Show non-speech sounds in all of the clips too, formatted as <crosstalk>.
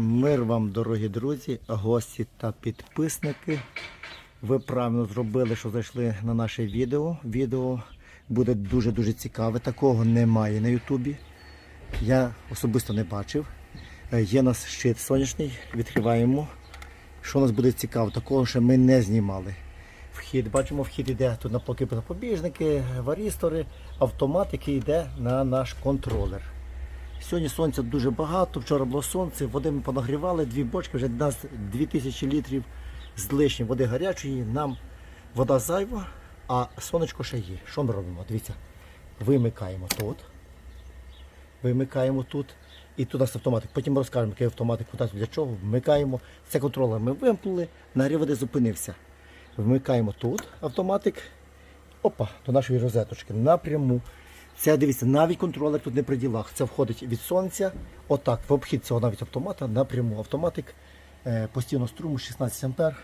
Мир вам, дорогі друзі, гості та підписники. Ви правильно зробили, що зайшли на наше відео. Відео буде дуже-дуже цікаве. Такого немає на Ютубі. Я особисто не бачив. Е, Є у нас щит сонячний, відкриваємо. Що у нас буде цікаво, такого ще ми не знімали. Вхід, бачимо, вхід йде тут на поки запобіжники, варістори, автомат, який йде на наш контролер. Сьогодні сонця дуже багато, вчора було сонце, води ми понагрівали, дві бочки, вже нас 2000 літрів з лишнім води гарячої, нам вода зайва, а сонечко ще є. Що ми робимо? Дивіться, вимикаємо тут, вимикаємо тут і тут у нас автоматик. Потім розкажемо, який автоматик, для чого, вмикаємо. Це контролер ми вимкнули, нагрів води зупинився. Вмикаємо тут автоматик, опа, до нашої розеточки напряму. Це дивіться, навіть контролер тут не при ділах. Це входить від сонця. Отак, в обхід цього навіть автомата напряму. Автоматик е, постійно струму 16 ампер.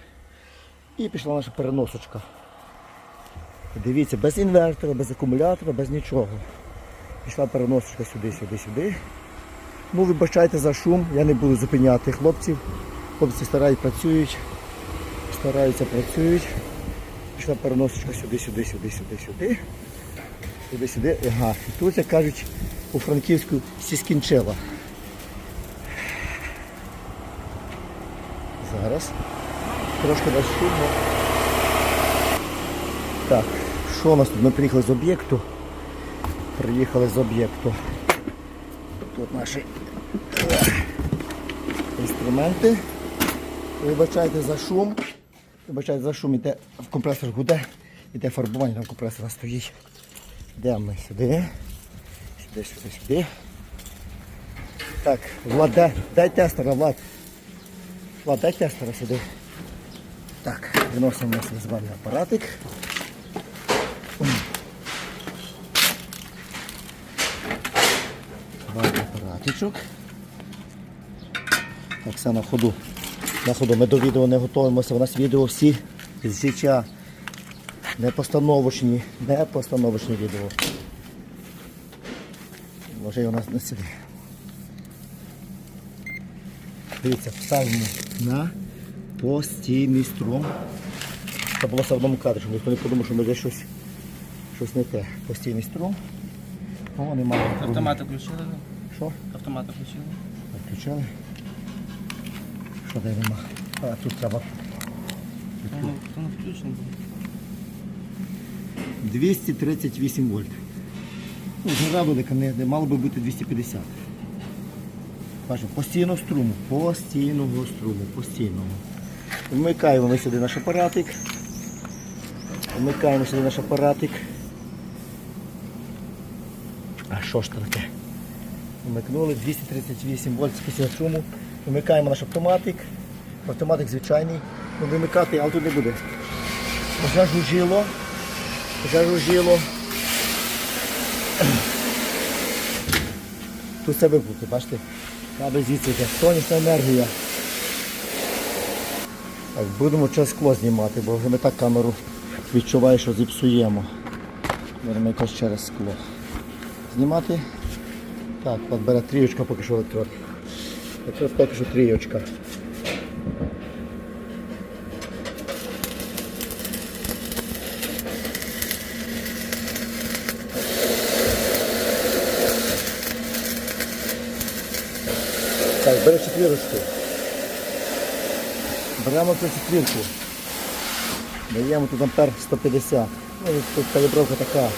І пішла наша переносочка. Дивіться, без інвертора, без акумулятора, без нічого. Пішла переносочка сюди, сюди, сюди. Ну, вибачайте за шум, я не буду зупиняти хлопців. Хлопці старають, працюють, стараються, працюють. Пішла переносочка сюди, сюди, сюди, сюди, сюди. Сюди, сюди. Ага. Тут, як кажуть, у Франківську всі скінчила. Зараз. Трошки десь шумно. Так, що у нас тут? Ми приїхали з об'єкту. Приїхали з об'єкту. Тут наші е, інструменти. Вибачайте за шум. Вибачайте за шум, іде в компресор гуде, іде фарбування, там компресор стоїть. Йдемо сюди. Сюди, сюди, сюди. Так, Влад, дай, дай тестера, Влад. Влад, дай тестера сюди. Так, виносимо наш званий апаратик. Званий апаратичок. Так, все на ходу. На ходу ми до відео не готуємося. У нас відео всі з січа. Не постановочні, не постановочні відео. Може у нас не сюди. Дивіться, ставимо на постійний струм. Це було все в одному кадрі, щоб ніхто не подумав, що ми щось, щось не те. Постійний струм. О, немає. Автомат включили? Що? Автомат включили? Включали. Що де нема? А тут треба то не включений був. 238 вольт. Ну, Жара велика, не, не мало би бути 250. Бачимо, постійного струму, постійного струму, постійного. Вмикаємо ми сюди наш апаратик. Вмикаємо сюди наш апаратик. А що ж таке? Вмикнули 238 вольт постійного струму. Вмикаємо наш автоматик. Автоматик звичайний. Ну, вимикати, але тут не буде. Жужило. Зажужіло. Тут це випуки, бачите? Треба звідси. Сонячна енергія. Так, будемо через скло знімати, бо вже ми так камеру відчуваю, що зіпсуємо. Будемо якось через скло. Знімати. Так, от бере трієчка поки що електрод. Електрод поки що трієчка. Бери четвірочку. Беремо цю четвірку. Даємо тут ампер 150. Ну, тут калібровка така.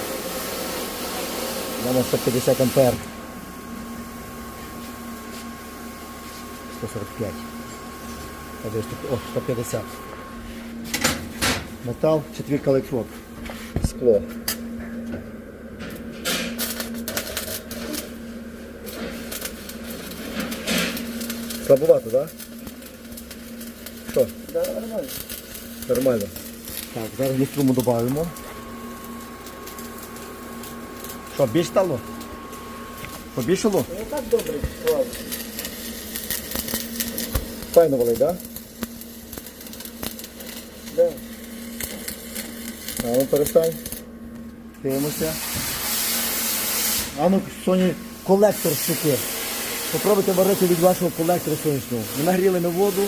Беремо 150 ампер. 145. А де ж тут? О, 150. Метал, четвірка електрод. Скло. Слабовато, так? Да? Що? Да, нормально. Нормально. Так, зараз ми струму додаємо. Що, більш стало? Побільшало? Ну так добре, клас. Файно валить, так? Да. А ну перестань. Дивимося. А ну, Соні, колектор щуки. Попробуйте варити від вашого колектора сонячного. Ми нагріли ми воду,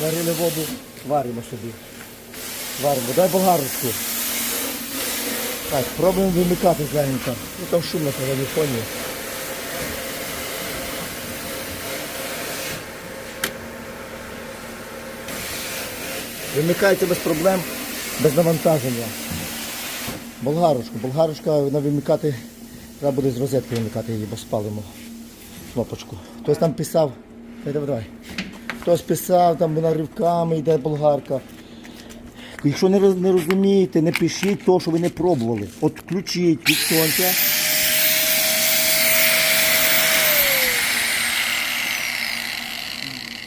нагріли воду, варимо собі. Варимо. Дай болгарочку. Так, пробуємо вимикати злегенько. Ну там шумно на задній фоні. Вимикається без проблем, без навантаження. Болгарочку. Болгарочка на вимикати, треба буде з розетки вимикати її, бо спалимо кнопочку. Хтось там писав, давай, давай. Хтось писав, там вона ривками йде болгарка. Якщо не, не розумієте, не пишіть то, що ви не пробували. От включіть від сонця.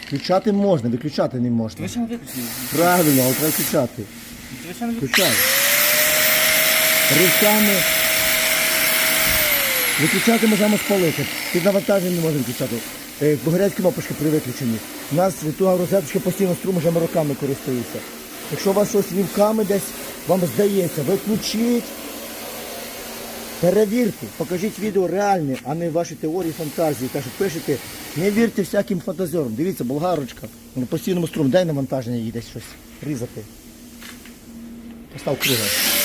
Включати можна, виключати не можна. Правильно, але треба включати. Включай. Ривками. Виключати можемо спалити. Під навантаженням не можемо включати. Е, Бо горять кнопочки при виключенні. У нас туга розеточка постійно струм, вже ми роками користується. Якщо у вас щось вівками десь вам здається, виключіть. Перевірте, покажіть відео реальне, а не ваші теорії, фантазії. Те, що пишете, не вірте всяким фантазерам. Дивіться, болгарочка, на постійному струмі, дай навантаження їй десь щось різати. Постав кругом.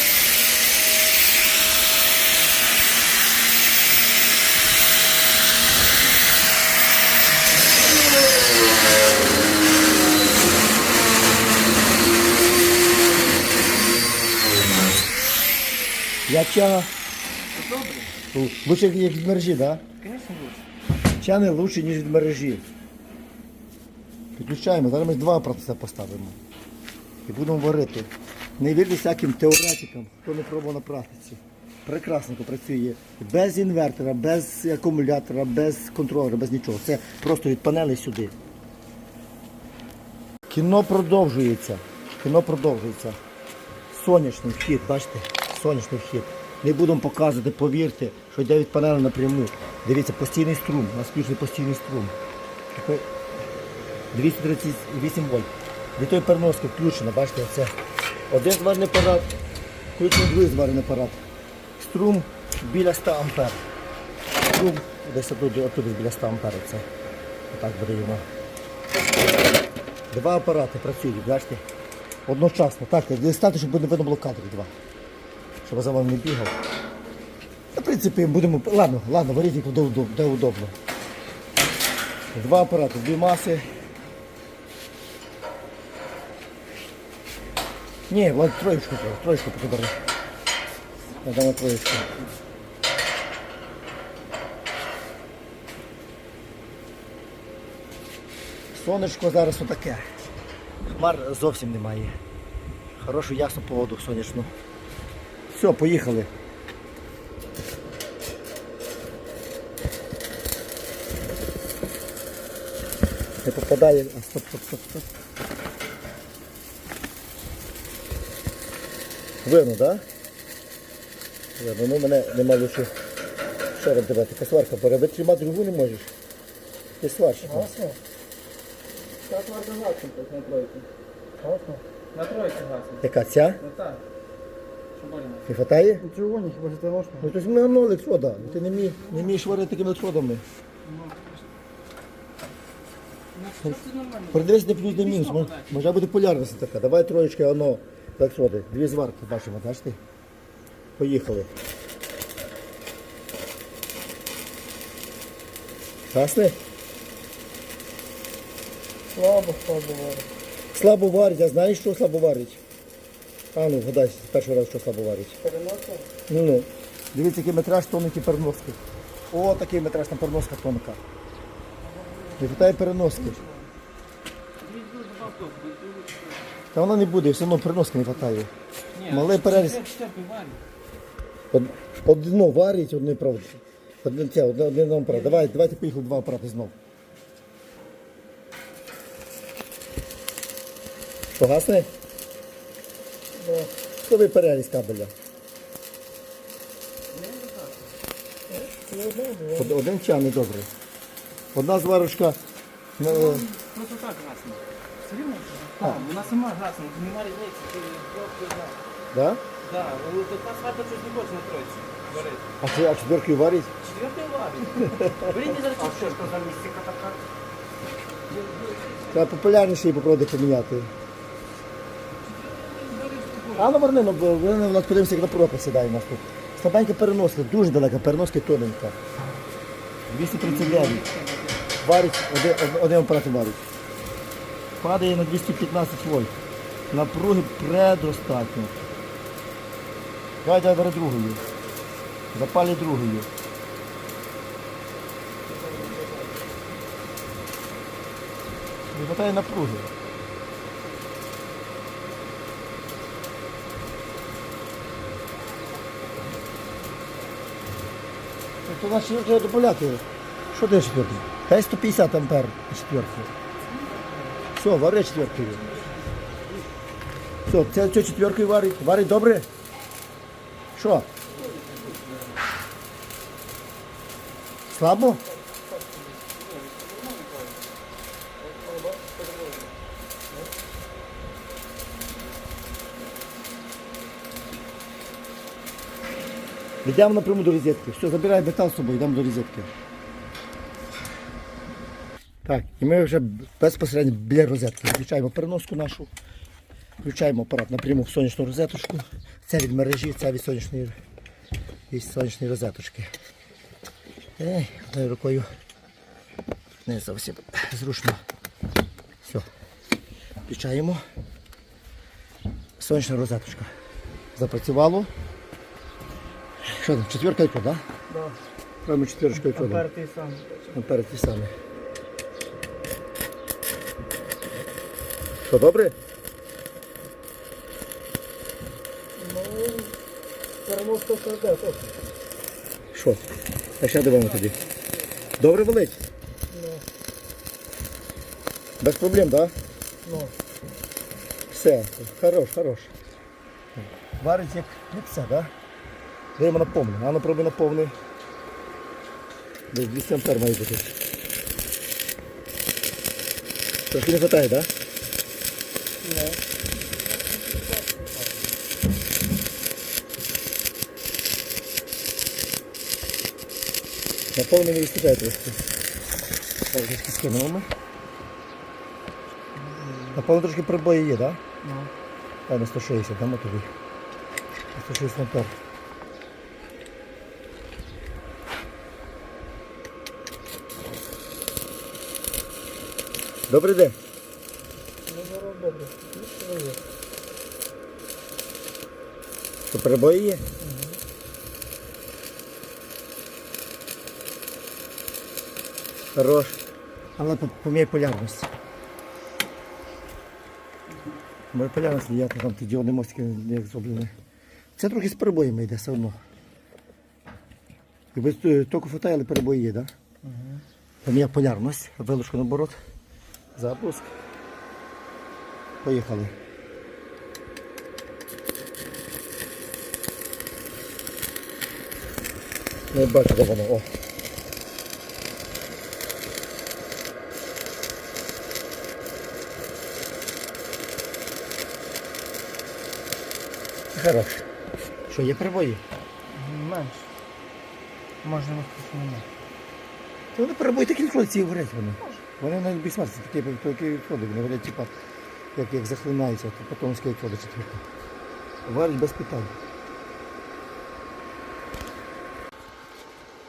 Я тяга. Добре. Лучше як від мережі, так? Да? Звісно, лучше. Чани лучше, ніж від мережі. Підключаємо, зараз ми два процеси поставимо. І будемо варити. Не вірте всяким теоретикам, хто не пробував на практиці. Прекрасненько працює. Без інвертора, без акумулятора, без контролера, без нічого. Це просто від панелі сюди. Кіно продовжується. Кіно продовжується. Сонячний вхід, бачите? Сонячний вхід. Не будемо показувати, повірте, що йде від панелі напряму. Дивіться, постійний струм. У нас включений постійний струм. 238 вольт. Від тої переноски включено, бачите, це один зварний апарат, включений другий зварний апарат. Струм біля 100 ампер. Струм десь тут, отут біля 100 ампер. Це. Отак йому. Два апарати працюють, бачите? Одночасно. Так, дістати, щоб не видно було кадрів два. Щоб за вами не бігав. В принципі, будемо. Ладно, ладно, варіть де удобно. Два апарати, дві маси. Ні, от троєчку троєчку покидали. Я дам троєчку. Сонечко зараз отаке. Хмар зовсім немає. Хорошу ясну погоду сонячну. Все, поїхали. Не попадає. А, стоп, стоп, стоп, стоп. Видно, так? Да? Видно, ну мене нема лише. Що робити? Така сварка бере. Ви тримати другу не можеш. Ти сварщик. Гасно? Так варто гасно, так на тройку. Гасно? На тройку гасно. Яка ця? Ну так. Не хватає? Чого ні, хіба це можна? Ну, то ми одного електрода. Ти не вмієш не вмієш варити такими електродами. Ну, це не плюс не мінус. Може, може буде полярність така. Давай троєчки, одно електроди. Дві зварки бачимо, бачите? Поїхали. Гасли? Слабо, слабо говорить. Слабо варить, а знаєш, що слабо варить? А ну, вгадай, з першого разу, що слабо варить. Переносив? Ну ну. Дивіться, який метраж тоненькі переноски. О, такий метраж там переноска тонка. Не хватає переноски. Та вона не буде, все одно переноски не вистачає. Малий переріз. Од, одно варить, одне правда. Одне це, одне, одне нам апарат. Давай, давайте поїхали два апарати знов. Погасне? Да. Слабий переріз кабеля. Од- Один чан добре. Одна зварочка. ну, Просто так гасно. Все рівно? Так, вона сама гасна, немає різниці, ти просто знав. да? Так, але тут та сварка щось не хоче на тройці. А це а четверкою варить? Четвертый варит. <laughs> Блин, не А що ж то за містика така? Треба популярніше її попробувати поміняти. А ну верни, ну верни, у нас подивимося, як напруга посідає у нас тут. Слабенька переноска, дуже далека переноска і тоненька. 239. Варить, один, од- один апарат варить. Падає на 215 вольт. Напруги предостатньо. Давай, давай, бери другою. Запалі другою. Не хватає напруги. То значить його треба додати. Що ти четвертий? Дай 150 ампер на четвертку. Все, вари четверкою. Все, це, це четверкою варить. Варить добре? Що? Слабо? Йдемо напряму до розетки. Все, забирай метал з собою, йдемо до розетки. Так, і ми вже безпосередньо біля розетки. Включаємо переноску нашу, включаємо апарат напряму в сонячну розеточку. Це від мережі, це від сонячної, від сонячної розеточки. Ей, одною рукою не зовсім зручно. Все. Включаємо. Сонячна розеточка. Запрацювало. Що там, четверка і? Да? Да. Прямо четверочка і. Ампер сам. Наперед ті самі. Що, добре? Ну, переноска СРД. Що? А ще дивимо тоді. Добре валить? Ну, Без проблем, так? Да? ну. Все, хорош, хорош. Варить як, як так? Да? Даємо на повне. А ну пробуй на. Десь 200 ампер має бути. Трохи не хватає, так? Да? Ну. На не вистачає трошки. Так, трошки скинемо ми. На повний трошки прибої є, так? Да? Ну. А, на 160, да, мотовий? На 160 ампер. Добрий день. Добре. Що перебої є? Хорош. Але по- поміняй полярність. Моя полярність ніяк там ті діодні мостики як зроблені. Це трохи з перебоями йде все одно. Якби е, тільки фото, але перебої є, так? Да? Поміняй полярність, вилучку наоборот. Запуск. Поїхали. Не бачу, де воно. О. Хорош. Що, є прибої? Менше. Можна не немає. То вони перебої такі ці горять вони. Вони на любій смерті такі, такі відходи, вони горять, типа, як, як захлинаються, то потім відходи четверка. Варять без питань.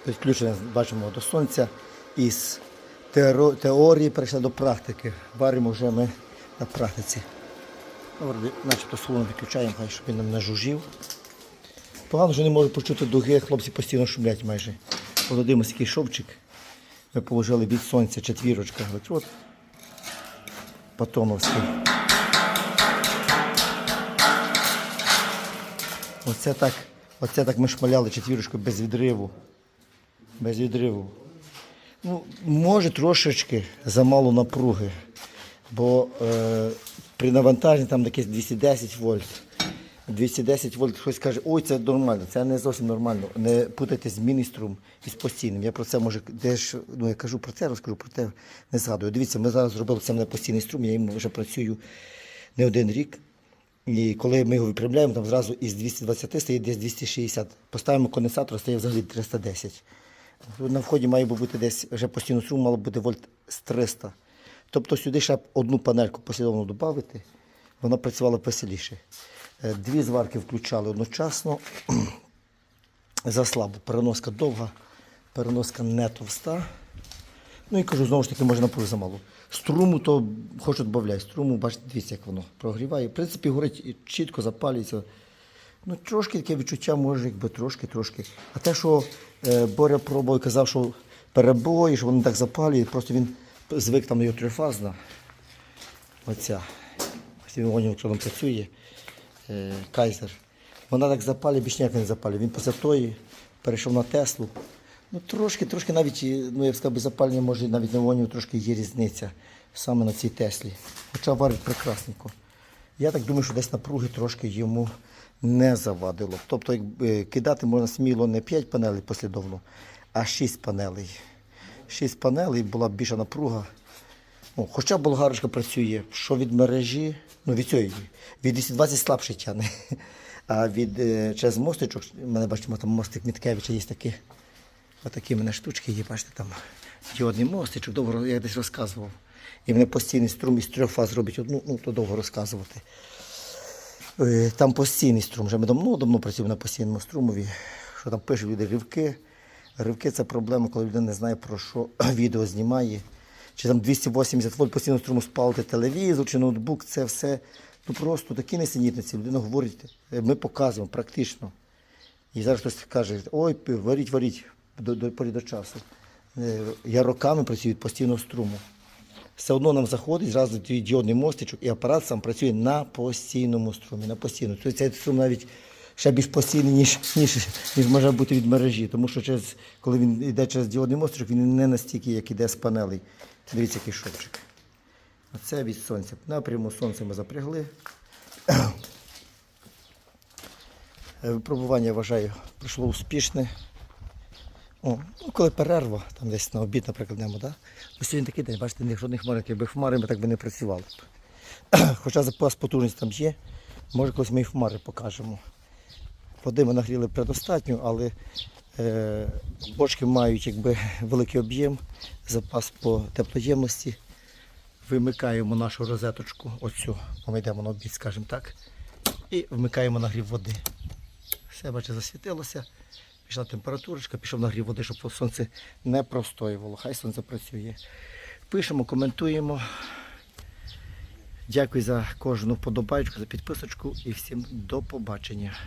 Підключення бачимо до сонця із теорії перейшли до практики. Варимо вже ми на практиці. Ну, начебто салон виключаємо, хай щоб він нам не жужів. Погано, що не можу почути дуги, хлопці постійно шумлять майже. Володимир який шовчик. Ми положили від сонця четвірочка електрод. Патоновський. Оце так, оце так ми шмаляли четвірочку без відриву. Без відриву. Ну, може трошечки замало напруги, бо е, при навантаженні там якесь 210 вольт. 210 вольт хтось каже, ой, це нормально, це не зовсім нормально. Не путайте змінний струм із постійним. Я про це може теж, ну я кажу про це, розкажу про те, не згадую. Дивіться, ми зараз зробили це мене постійний струм, я їм вже працюю не один рік. І коли ми його випрямляємо, там зразу із 220 стає десь 260. Поставимо конденсатор, стає взагалі 310. На вході має бути десь вже постійно струм, мало бути вольт з 300. Тобто сюди ще одну панельку послідовно додати, вона працювала веселіше. Е, Дві зварки включали одночасно. <clears throat> Заслабо. Переноска довга, переноска не товста. Ну і кажу, знову ж таки, може напруги замало. Струму то хочу додати. Струму, бачите, дивіться, як воно прогріває. В принципі, горить і чітко запалюється. Ну, трошки таке відчуття може, якби трошки, трошки. А те, що е, Боря пробував казав, що перебої, що воно так запалює, просто він звик там його трифазна. Оця. Ось він якщо там працює, е, кайзер. Вона так запалює, більш ніяк не запалює. Він після тої перейшов на Теслу. Ну, трошки, трошки навіть, ну, я б сказав, запалення, може, навіть на вогні трошки є різниця саме на цій Теслі. Хоча варить прекрасненько. Я так думаю, що десь напруги трошки йому не завадило. Тобто, якби кидати можна сміло не 5 панелей послідовно, а 6 панелей. 6 панелей була б більша напруга. Ну, хоча болгарочка працює, що від мережі, ну від цієї, від 220 слабше тягне. А від е, через мостичок, у мене бачите, там мостик Міткевича є такі. Отакі в мене штучки є, бачите, там діодний мостичок, довго я десь розказував. І мене постійний струм із трьох фаз робить одну, ну то довго розказувати. Е, Там постійний струм. Вже ми давно давно працюємо на постійному струмові. Що там пишуть люди ривки. Ривки це проблема, коли людина не знає, про що <clears throat> відео знімає. Чи там 280 вольт постійно струму спалити телевізор чи ноутбук, це все ну просто такі несенітниці. Людина говорить, ми показуємо практично. І зараз хтось каже, ой, варіть, варіть до, до порі до часу. Е, Я роками працюю від постійного струму. Все одно нам заходить, зразу діодний мостичок, і апарат сам працює на постійному струмі. На постійному. Тобто цей струм навіть ще більш постійний, ніж, ніж, ніж може бути від мережі. Тому що через, коли він йде через діодний мостичок, він не настільки, як іде з панелей. Дивіться, який шовчик. Оце від сонця. Напряму сонця ми запрягли. Е, Випробування, вважаю, пройшло успішне. О, ну, коли перерва, там десь на обід, наприклад, немо, да? Ну, сьогодні такий день, бачите, ні жодних хмарок, якби хмари, ми так би не працювали. Хоча запас потужності там є, може колись ми і хмари покажемо. Води ми нагріли предостатньо, але е, бочки мають якби, великий об'єм, запас по теплоємності. Вимикаємо нашу розеточку, оцю, ми йдемо на обід, скажімо так, і вмикаємо нагрів води. Все, бачите, засвітилося. Пішла температурочка, пішов нагрів води, щоб сонце не простоювало. Хай сонце працює. Пишемо, коментуємо. Дякую за кожну подобайку, за підписочку і всім до побачення.